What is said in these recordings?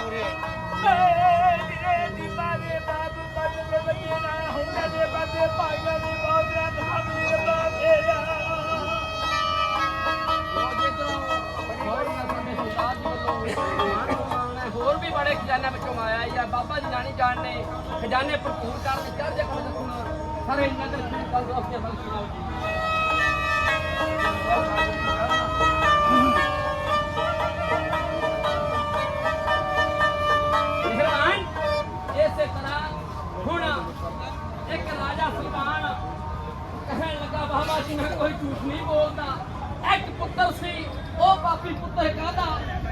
ਖਜ਼ਾਨੇ ਵਿੱਚੋਂ ਆਇਆ ਯਾ ਬਾਬਾ ਜੀ ਜਾਣੀ ਜਾਣਨੇ ਖਜ਼ਾਨੇ ਭਰਪੂਰ ਕਰ ਦੇ ਚੜ ਜਾ ਕਰ ਦੱਸਣਾ ਸਾਰੇ ਨਗਰ ਕੱਲ ਦੋ ਬਲ ਸੁਣਾਓ ਜੀ ਕਹਿਣ ਲੱਗਾ ਮੈਂ ਕੋਈ ਝੂਠ ਨਹੀਂ ਬੋਲਦਾ ਇੱਕ ਪੁੱਤਰ ਸੀ ਉਹ ਪਾਪੀ ਪੁੱਤਰ ਕਾਹਦਾ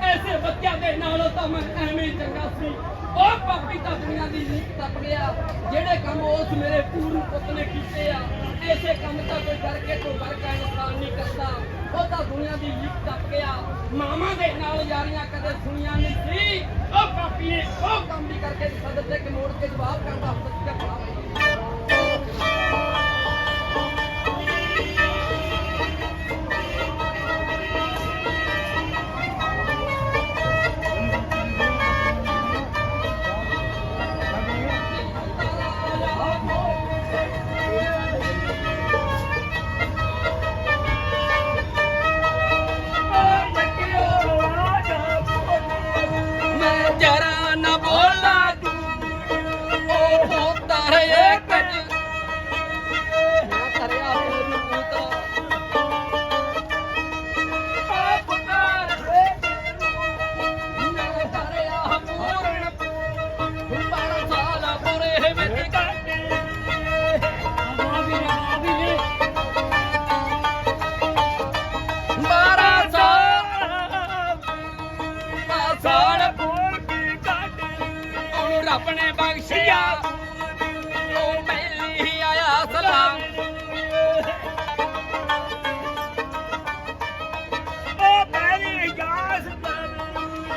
ਐਸੇ ਬੱਚਿਆਂ ਦੇ ਨਾਲੋਂ ਤਾਂ ਮੈਂ ਐਵੇਂ ਚੰਗਾ ਸੀ ਉਹ ਪਾਪੀ ਤਾਂ ਦੁਨੀਆ ਦੀ ਨੀਤ ਟੱਪ ਗਿਆ ਜਿਹੜੇ ਕੰਮ ਉਸ ਮੇਰੇ ਪੂਰਨ ਪੁੱਤ ਨੇ ਕੀਤੇ ਆ ਐਸੇ ਕੰਮ ਤਾਂ ਕੋਈ ਕਰਕੇ ਕੋਈ ਵਰਗਾ ਇਨਸਾਨ ਨਹੀਂ ਕਰਦਾ ਉਹ ਤਾਂ ਦੁਨੀਆ ਦੀ ਨੀਤ ਟੱਪ ਗਿਆ ਮਾਮਾ ਦੇ ਨਾਲ ਯਾਰੀਆਂ ਕਦੇ ਸੁਣੀਆਂ ਨਹੀਂ ਸੀ ਉਹ ਪਾਪੀ ਨੇ ਉਹ ਕੰਮ ਵੀ ਕਰਕੇ ਸਦਤੇ ਤੇ ਮੋੜ ਕੇ ਜਵਾਬ ਕਰਦਾ ਹੁੰਦਾ ਸੀ ਰੱਬ ਨੇ ਬਖਸ਼ਿਆ। ਉਹ ਮੈਲੀ ਆਇਆ ਸਲਾਮ।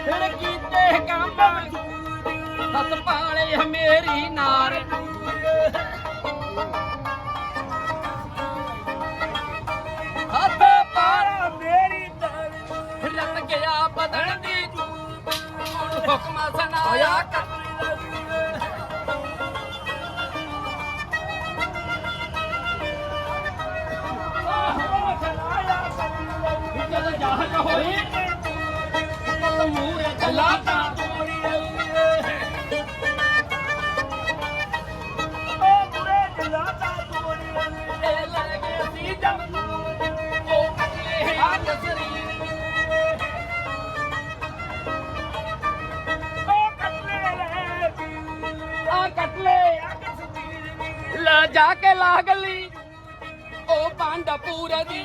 ਫਿਰ ਕੀਤੇ ਕੰਮ ਹੱਥ ਪਾਲੇ ਮੇਰੀ ਨਾਰ। ਹੱਥ ਪਾਲਾ ਰਤ ਗਿਆ ਬਦਨ ਦੀ ਹੁਣ ਹੁਕਮ ਸੁਨਾਇਆ ਜਾ ਕੇ ਲਾਗਲੀ ਉਹ ਪਾਂਡਪੂਰ ਦੀ।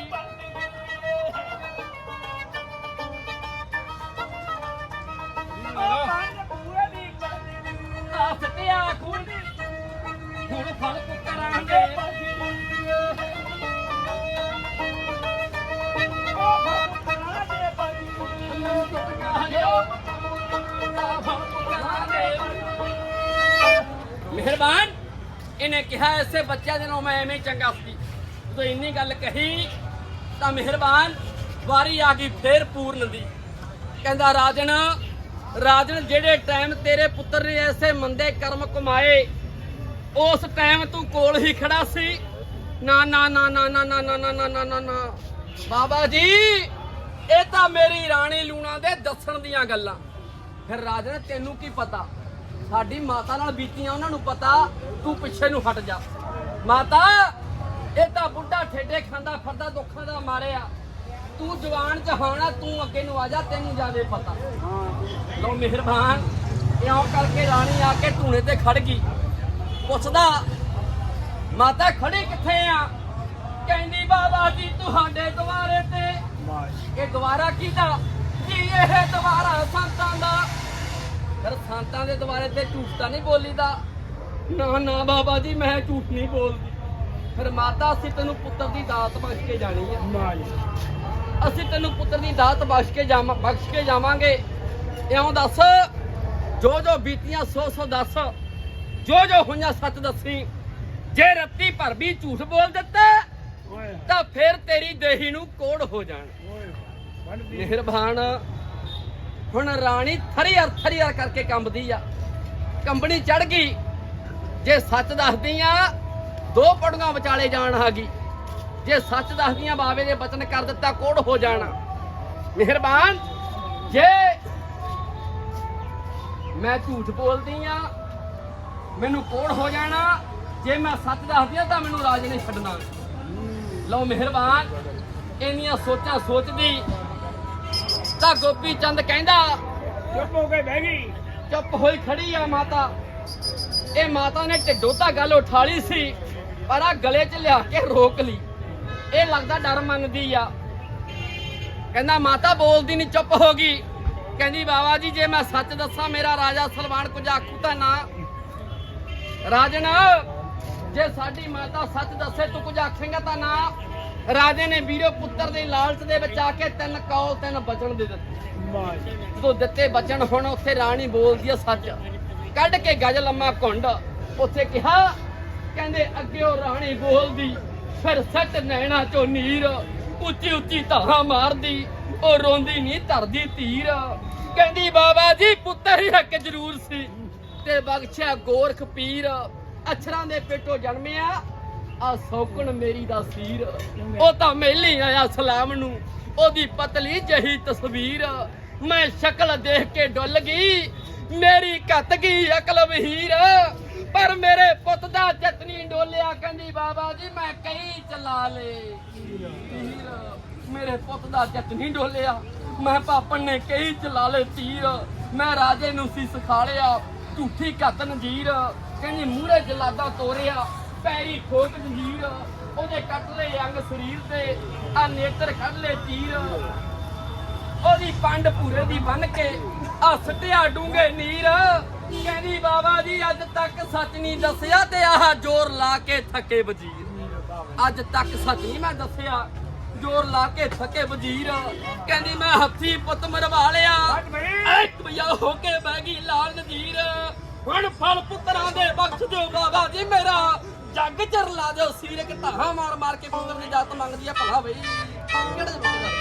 ਸਤਿਆ ਮਿਹਰਬਾਨ। ਇਹਨੇ ਕਿਹਾ ਐਸੇ ਬੱਚਿਆਂ ਦੇ ਨਾਲ ਮੈਂ ਐਵੇਂ ਚੰਗਾ ਸੀ ਜਦੋਂ ਇੰਨੀ ਗੱਲ ਕਹੀ ਤਾਂ ਮਿਹਰਬਾਨ ਵਾਰੀ ਆ ਗਈ ਫੇਰ ਪੂਰਨ ਦੀ ਕਹਿੰਦਾ ਰਾਜਨ ਰਾਜਨ ਜਿਹੜੇ ਟਾਈਮ ਤੇਰੇ ਪੁੱਤਰ ਨੇ ਐਸੇ ਮੰਦੇ ਕਰਮ ਕਮਾਏ ਉਸ ਟਾਈਮ ਤੂੰ ਕੋਲ ਹੀ ਖੜਾ ਸੀ ਨਾ ਨਾ ਨਾ ਨਾ ਨਾ ਨਾ ਨਾ ਨਾ ਨਾ ਨਾ ਨਾ ਬਾਬਾ ਜੀ ਇਹ ਤਾਂ ਮੇਰੀ ਰਾਣੀ ਲੂਣਾ ਦੇ ਦੱਸਣ ਦੀਆਂ ਗੱਲਾਂ ਫਿਰ ਰਾਜਨ ਤੈਨੂੰ ਕੀ ਪਤਾ ਸਾਡੀ ਮਾਤਾ ਨਾਲ ਬੀਤੀਆਂ ਉਹਨਾਂ ਨੂੰ ਪਤਾ ਤੂੰ ਪਿੱਛੇ ਨੂੰ ਹਟ ਜਾ। ਮਾਤਾ ਇਹ ਤਾਂ ਬੁੱਢਾ ਠੇਡੇ ਖਾਂਦਾ ਫਿਰਦਾ ਦੁੱਖਾਂ ਦਾ ਮਾਰਿਆ। ਤੂੰ ਜਵਾਨ ਜਹਾਨਾ ਤੂੰ ਅੱਗੇ ਨੂੰ ਆ ਜਾ ਤੈਨੂੰ ਜਾਦੇ ਪਤਾ। ਲਓ ਮਿਹਰਬਾਨ ਇਉਂ ਕਰਕੇ ਰਾਣੀ ਆ ਕੇ ਧੂਣੇ ਤੇ ਖੜ ਗਈ। ਪੁੱਛਦਾ ਮਾਤਾ ਖੜੀ ਕਿੱਥੇ ਆ? ਕਹਿੰਦੀ ਬਾਬਾ ਜੀ ਤੁਹਾਡੇ ਦੁਆਰੇ ਤੇ। ਇਹ ਦੁਆਰਾ ਕਿਹਦਾ? ਜੀ ਇਹ ਦੁਆਰਾ ਸੰਤਾਂ ਦਾ? ਫਿਰ ਸੰਤਾਂ ਦੇ ਦੁਆਰੇ ਤੇ ਝੂਠ ਤਾਂ ਨਹੀਂ ਬੋਲੀਦਾ। ਨਾ ਨਾ ਬਾਬਾ ਜੀ ਮੈਂ ਝੂਠ ਨਹੀਂ ਬੋਲਦੀ। ਫਿਰ ਮਾਤਾ ਅਸੀਂ ਤੈਨੂੰ ਪੁੱਤਰ ਦੀ ਦਾਤ ਬਖਸ਼ ਕੇ ਜਾਣੀ ਆ। ਅਸੀਂ ਤੈਨੂੰ ਪੁੱਤਰ ਦੀ ਦਾਤ ਬਖਸ਼ ਕੇ ਜਾਵਾਂ ਬਖਸ਼ ਕੇ ਜਾਵਾਂਗੇ। ਇਉਂ ਦੱਸ ਜੋ ਜੋ ਬੀਤੀਆਂ ਸੋ ਸੋ ਦੱਸ ਜੋ ਜੋ ਹੋਈਆਂ ਸੱਚ ਦੱਸੀ ਜੇ ਰੱਤੀ ਭਰ ਵੀ ਝੂਠ ਬੋਲ ਦਿੱਤਾ ਤਾਂ ਫਿਰ ਤੇਰੀ ਦੇਹੀ ਨੂੰ ਕੋੜ ਹੋ ਜਾਣ। ਮਿਹਰਬਾਨ। ਹੁਣ ਰਾਣੀ ਥਰੀਅਰ ਥਰੀਅਰ ਕਰਕੇ ਕੰਬਦੀ ਆ। ਕੰਬਣੀ ਚੜ ਗਈ। ਜੇ ਸੱਚ ਦੱਸਦੀ ਆ, ਦੋ ਪੜੀਆਂ ਵਿਚਾਲੇ ਜਾਣ ਆ ਗਈ। ਜੇ ਸੱਚ ਦੱਸਦੀ ਆ ਬਾਵੇ ਦੇ ਬਚਨ ਕਰ ਦਿੱਤਾ, ਕੋੜ ਹੋ ਜਾਣਾ। ਮਿਹਰਬਾਨ। ਜੇ ਮੈਂ ਝੂਠ ਬੋਲਦੀ ਆ, ਮੈਨੂੰ ਕੋੜ ਹੋ ਜਾਣਾ। ਜੇ ਮੈਂ ਸੱਚ ਦੱਸਦੀ ਆ, ਤਾਂ ਮੈਨੂੰ ਰਾਜ ਨੇ ਛੱਡਣਾ। ਲਓ ਮਿਹਰਬਾਨ। ਇੰਨੀਆਂ ਸੋਚਾਂ ਸੋਚਦੀ ਤਾਂ ਗੋਪੀ ਚੰਦ ਕਹਿੰਦਾ ਚੁੱਪ ਹੋ ਕੇ ਬਹਿ ਗਈ। ਚੁੱਪ ਹੋਈ ਖੜੀ ਆ ਮਾਤਾ। ਇਹ ਮਾਤਾ ਨੇ ਢਿੱਡੋਂ ਤਾਂ ਗੱਲ ਉਠਾ ਲਈ ਸੀ ਪਰ ਆ ਗਲੇ 'ਚ ਲਿਆ ਕੇ ਰੋਕ ਲਈ। ਇਹ ਲੱਗਦਾ ਡਰ ਮੰਨਦੀ ਆ। ਕਹਿੰਦਾ ਮਾਤਾ ਬੋਲਦੀ ਨਹੀਂ ਚੁੱਪ ਹੋ ਗਈ। ਕਹਿੰਦੀ ਬਾਬਾ ਜੀ ਜੇ ਮੈਂ ਸੱਚ ਦੱਸਾਂ ਮੇਰਾ ਰਾਜਾ ਸਲਮਾਨ ਕੁਝ ਆਖੂ ਤਾਂ ਨਾ। ਰਾਜਨ ਜੇ ਸਾਡੀ ਮਾਤਾ ਸੱਚ ਦੱਸੇ ਤੂੰ ਕੁਝ ਆਖੇਂਗਾ ਤਾਂ ਨਾ। ਰਾਜੇ ਨੇ ਵੀਰੋ ਪੁੱਤਰ ਦੇ ਲਾਲਚ ਦੇ ਵਿੱਚ ਆ ਕੇ ਤਿੰਨ ਕੌਲ ਤਿੰਨ ਬਚਨ ਦੇ ਦਿੱਤੇ। ਜਦੋਂ ਦਿੱਤੇ ਬਚਨ ਹੁਣ ਉੱਥੇ ਰਾਣੀ ਬੋਲਦੀ ਆ ਸੱਚ। ਕੱਢ ਕੇ ਗਜ ਲੰਮਾ ਘੁੰਡ। ਉੱਥੇ ਕਿਹਾ, ਕਹਿੰਦੇ ਅੱਗੇ ਉਹ ਰਾਣੀ ਬੋਲਦੀ, ਫਿਰ ਸੱਟ ਨੈਣਾ ਚੋਂ ਨੀਰ, ਉੱਚੀ ਉੱਚੀ ਧਾਰਾਂ ਮਾਰਦੀ, ਉਹ ਰੋਂਦੀ ਨਹੀਂ ਧਰਦੀ ਧੀਰ ਕਹਿੰਦੀ, ਬਾਬਾ ਜੀ, ਪੁੱਤਰ ਹੀ ਹੱਕ ਜ਼ਰੂਰ ਸੀ। ਤੇ ਬਖਸ਼ਿਆ ਗੋਰਖ ਪੀਰ। ਅਛਰਾਂ ਦੇ ਪੇਟੋਂ ਜਨਮਿਆ ਆ ਸੌਕਣ ਮੇਰੀ ਦਾ ਸੀਰ। ਉਹ ਤਾਂ ਮੇਲੀ ਆਇਆ ਸਲਾਮ ਨੂੰ। ਉਹਦੀ ਪਤਲੀ ਜਹੀ ਤਸਵੀਰ। ਮੈਂ ਸ਼ਕਲ ਦੇਖ ਕੇ ਡੁੱਲ ਗਈ। ਮੇਰੀ ਘੱਤ ਗਈ ਅਕਲ ਵਹੀਰ। ਪਰ ਮੇਰੇ ਪੁੱਤ ਦਾ ਜਤਨੀ ਡੋਲਿਆ ਕਹਿੰਦੀ, ਬਾਬਾ ਜੀ, ਮੈਂ ਕਈ ਚਲਾ ਲੇ। ਤੀਰ। ਮੇਰੇ ਪੁੱਤ ਦਾ ਜਤਨੀ ਡੋਲਿਆ। ਮੈਂ ਪਾਪਣ ਨੇ ਕਈ ਚਲਾ ਲੇ ਤੀਰ। ਮੈਂ ਰਾਜੇ ਨੂੰ ਸੀ ਸਿਖਾਲਿਆ। ਝੂਠੀ ਘੱਤ ਨਜੀਰ। ਕਹਿੰਦੀ, ਮੂਹਰੇ ਜਲਾਦਾ ਤੋਰਿਆ। ਪੈਰੀ ਠੋਕ ਜੰਜੀਰ ਉਹਦੇ ਕੱਟ ਲਏ ਅੰਗ ਸਰੀਰ ਤੇ ਆ ਨੇਤਰ ਕੱਢ ਲਏ ਤੀਰ ਉਹਦੀ ਪੰਡ ਪੂਰੇ ਦੀ ਬੰਨ ਕੇ ਆ ਸਟਿਆ ਡੂੰਗੇ ਨੀਰ। ਕਹਿੰਦੀ ਬਾਬਾ ਜੀ ਅੱਜ ਤੱਕ ਸੱਚ ਨਹੀਂ ਦੱਸਿਆ ਤੇ ਆਹ ਜ਼ੋਰ ਲਾ ਕੇ ਥੱਕੇ ਵਜ਼ੀਰ। ਅੱਜ ਤੱਕ ਸੱਚ ਨਹੀਂ ਮੈਂ ਦੱਸਿਆ ਜ਼ੋਰ ਲਾ ਕੇ ਥੱਕੇ ਵਜ਼ੀਰ। ਕਹਿੰਦੀ ਮੈਂ ਹੱਥੀ ਪੁੱਤ ਮਰਵਾ ਲਿਆ। ਇੱਕ ਭਈਆ ਹੋ ਕੇ ਬਹਿ ਗਈ ਲਾਲ ਨਜ਼ੀਰ। ਹੁਣ ਫਲ ਪੁੱਤਰਾਂ ਦੇ ਬਖਸ਼ ਦਿਓ ਬਾਬਾ ਜੀ ਮੇਰਾ। ਜੱਗ ਚਰ ਲਾ ਦਿਓ ਸੀਰਕ, ਧਾਹਾਂ ਮਾਰ ਮਾਰ ਕੇ ਪੁੱਤਰ ਦੀ ਜਾਤ ਮੰਗਦੀ ਆ ਭਲਾ ਬਈ। ਕਿਹੜੇ ਦੇ? ਪੁੱਤਰ